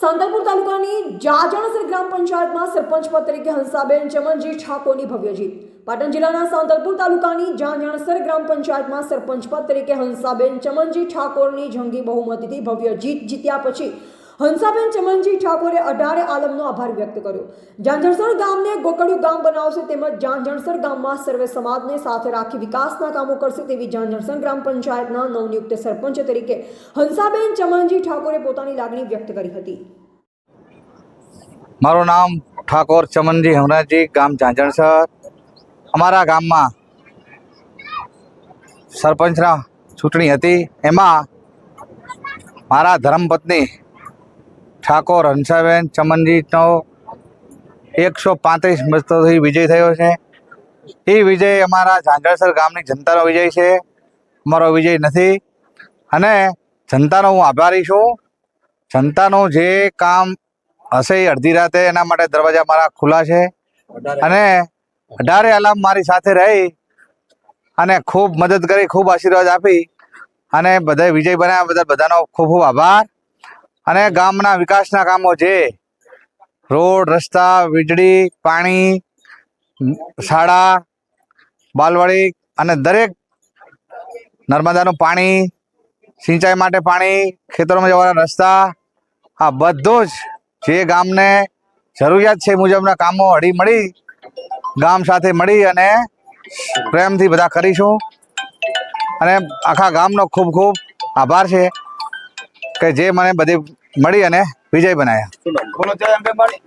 સાંતલપુર તાલુકાની જાજણસર ગ્રામ પંચાયતમાં સરપંચ પદ તરીકે હંસાબેન ચમનજી ઠાકોરની ભવ્ય જીત. પાટણ જિલ્લાના સાંતલપુર તાલુકાની જાજણસર ગ્રામ પંચાયતમાં સરપંચ પદ તરીકે હંસાબેન ચમનજી ઠાકોરની જંગી બહુમતીથી ભવ્ય જીત જીત્યા પછી હંસાબેન ચમનજી ઠાકોરે અઢારે આલમનો આભાર વ્યક્ત કર્યો. જાંજણસર ગામને ગોકળિયું ગામ બનાવશે તેમજ જાંજણસર ગામમાં સર્વે સમાજને સાથે રાખી વિકાસના કામો કરશે તેવી જાંજણસર ગ્રામ પંચાયતના નવનિયુક્ત સરપંચ તરીકે હંસાબેન ચમનજી ઠાકોરે પોતાની લાગણી વ્યક્ત કરી હતી. મારું નામ ઠાકોર ચમનજી હમરાજી ગામ ઝાંઝણસર અમારા ગામમાં સરપંચના ચૂંટણી હતી. એમાં મારા ધર્મપત્ની ઠાકોર, હંસાબેન ચમનજીનો એકસો પાંત્રીસ મતોથી વિજય થયો છે. એ વિજય અમારા ઝાંઝરસર ગામની જનતાનો વિજય છે. અમારો વિજય નથી. અને જનતાનો હું આભારી છું. જનતાનું જે કામ હશે એ અડધી રાતે એના માટે દરવાજા મારા ખુલ્લા છે. અને અઢારે અલામ મારી સાથે રહી અને ખૂબ મદદ કરી, ખૂબ આશીર્વાદ આપી અને બધા વિજય બન્યા બધા બધાનો ખૂબ ખૂબ આભાર. અને ગામના વિકાસના કામો જે રોડ, રસ્તા, વીજળી, પાણી, શાળા, બાલવાડી અને દરેક નર્મદાનું પાણી, સિંચાઈ માટે પાણી, ખેતરોમાં જવાના રસ્તા, આ બધું જ જે ગામને જરૂરિયાત છે મુજબના કામો હળી મળી, ગામ સાથે મળી અને પ્રેમથી બધા કરીશું. અને આખા ગામનો ખૂબ ખૂબ આભાર છે કે જે મને બધી મળી અને વિજય બનાવ્યા બોલો જય અંબે માળી